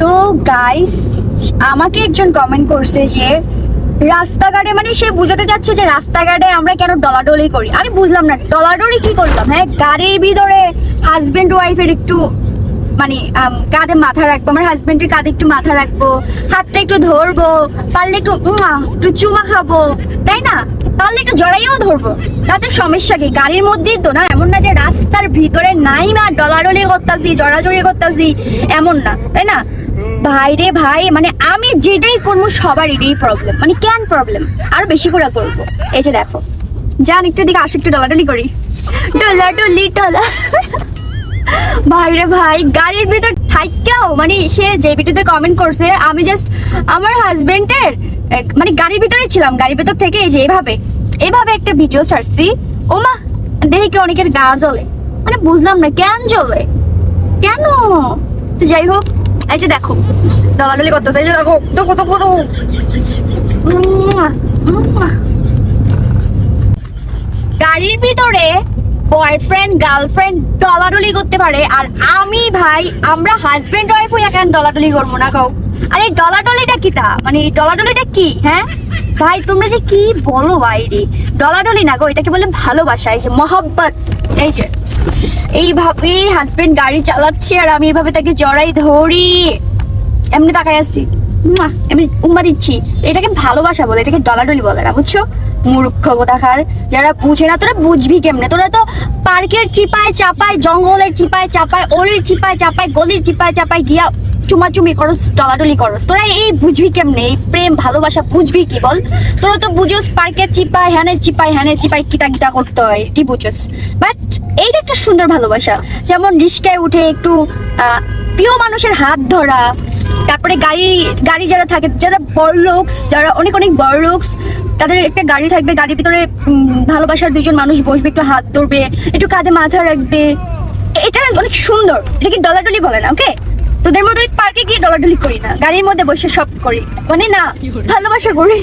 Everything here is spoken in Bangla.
তো গাইস আমাকে একজন কমেন্ট করছে যে, রাস্তাঘাটে মানে সে বুঝাতে চাচ্ছে যে রাস্তাঘাটে আমরা কেন ডলাডলি করি। আমি বুঝলাম না, ডলাডলি কি করলাম? হ্যাঁ গাড়ির ভিতরে হাজবেন্ড ওয়াইফের একটু মানে কাঁধে মাথা রাখব, আমার হাজবেন্ডের কাঁধে একটু মাথা রাখব, হাতটা একটু ধরবো, পারলে একটু একটু চুমা খাব, তাই না? পারলে একটু জড়াইও ধরবো। তাতে সমস্যা কি? গাড়ির মধ্যেই তো না, এমন না যে রাস্তার ভিতরে নাই মা ডলাডলি করতাছি জড়াজড়ি করতাছি, এমন না, তাই না? ভাই রে ভাই মানে আমি যেটাই করব, সবার এটাই প্রবলেম মানে কেন প্রবলেম আর বেশি করে করব। এই যে দেখো, যান একটু দিকে আসো, একটু ডলাডলি করি। ডলাডলি, ডলা ভাই রে ভাই, গাড়ির ভিতর থাইকেও মানে সে যে ভিডিওতে কমেন্ট করছে, আমি জাস্ট আমার হাজবেন্ডের মানে গাড়ির ভিতরে ছিলাম, গাড়ির ভিতর থেকে এই যে এভাবে। এভাবে একটা ভিডিও ছাড়ছি। ওমা, দেখি কি অনেকের গা জ্বলে। মানে বুঝলাম না, কেন জ্বলে? কেন? তো যাই হোক, এই যে দেখো ডলাডলি করতেছে, এই দেখো দেখো দেখো দেখো। গাড়ির ভিতরে বয়ফ্রেন্ড গার্লফ্রেন্ড ডলাডলি করতে পারে, আর আমি ভাই, আমরা হাজবেন্ড ওয়াইফ হইয়া কেন ডলাডলি করব না কাউ আরে ডলাডলিটা কি তা মানে ডলাডলিটা কি হ্যাঁ? ভাই, তোমরা যে কি বলো বাইরে? ডলাডলি না গো, এটাকে বলে ভালোবাসা, এই যে মহব্বত। এই যে, এইভাবে হাজবেন্ড গাড়ি চালাচ্ছে আর আমি এভাবে তাকে জড়াই ধরি। এমনি তাকাই আছি। উম্মা দিচ্ছি। এটাকে ভালোবাসা বলে, এটাকে ডলাডলি বলে না, বুঝছ? মূর্খ কোথাকার, যারা বুঝে না, তোরা বুঝবি কেমনে? তোরা তো পার্কের চিপায় চাপায়, জঙ্গলের চিপায় চাপায়, অলির চিপায় চাপায়, গলির চিপায় চাপায় গিয়া চুমাচুমি করস ডলাডলি করস। তোরা এই বুঝবি কেমনে? এই প্রেম, ভালোবাসা বুঝবি কি বল? তোরা তো বুঝোস পার্কে চিপায়, হ্যানে চিপায় হ্যানে চিপায় কিতা কিতা করতে হয় এটি বুঝোস? বাট এইটা একটা সুন্দর ভালোবাসা। যেমন রিস্কায় উঠে একটু প্রিয় মানুষের হাত ধরা, তারপরে গাড়ি গাড়ি যারা থাকে, যারা বড় লোকস যারা অনেক অনেক বড় লোকস তাদের একটা গাড়ি থাকবে, গাড়ির ভিতরে ভালোবাসার দুজন মানুষ বসবে, একটু হাত ধরবে, একটু কাঁধে মাথা রাখবে। এটা অনেক সুন্দর। এটাকে ডলাডলি বলে না ওকে তোদের মতো পার্কে গিয়ে ডলাডলি করি না। গাড়ির মধ্যে বসে সব করি। মানে না, ভালোবাসা করি।